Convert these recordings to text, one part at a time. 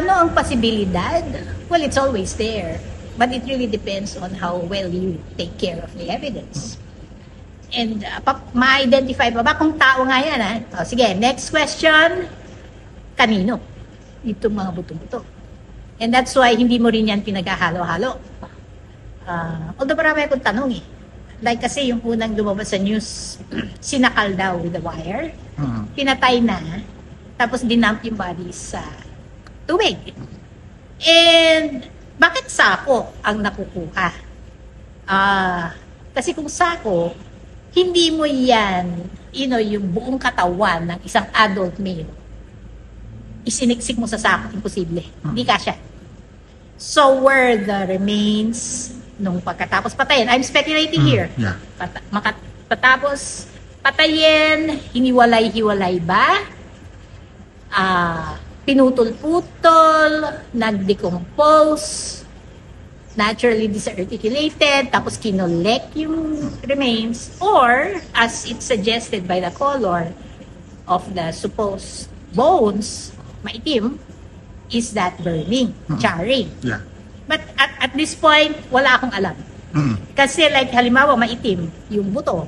ano ang posibilidad? Well, it's always there. But it really depends on how well you take care of the evidence. And uh, pa- ma-identify pa ba kung tao nga yan? Ha? O, sige, next question. Kanino? Itong mga buto-buto. And that's why hindi mo rin yan pinaghahalo-halo. Uh, although marami akong tanong eh. Like kasi yung unang lumabas sa news, sinakal daw with the wire Mm. pinatay na, tapos dinump yung bodies sa tubig. And bakit sako ang nakukuha? Ah, kasi kung sako, hindi mo yan, you know, yung buong katawan ng isang adult male, isiniksik mo sa sako, imposible. Hindi kasya. So were the remains nung pagkatapos patayin? I'm speculating here. Mm, Yeah. Pata- makat- patapos patayin, hiniwalay-hiwalay ba? Ah, pinutol-putol, nag-decompose, naturally disarticulated, tapos kinolek yung remains, or as it's suggested by the color of the supposed bones, maitim, is that burning, charring. Yeah. But at, at this point, wala akong alam. Mm. Kasi like halimbawa maitim yung buto.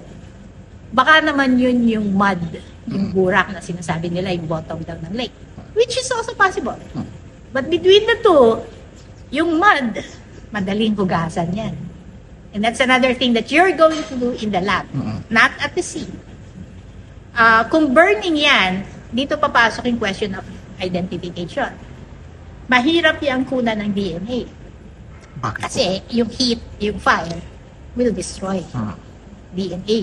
Baka naman yun yung mud, yung burak na sinasabi nila yung bottom daw ng lake. Which is also possible. But between the two, yung mud, madaling hugasan yan. And that's another thing that you're going to do in the lab, Mm. not at the scene. Ah, kung burning yan, dito papasok yung question of identification. Mahirap yung kunan ng DNA. Bakit? Kasi yung heat, yung fire, will destroy Mm. DNA.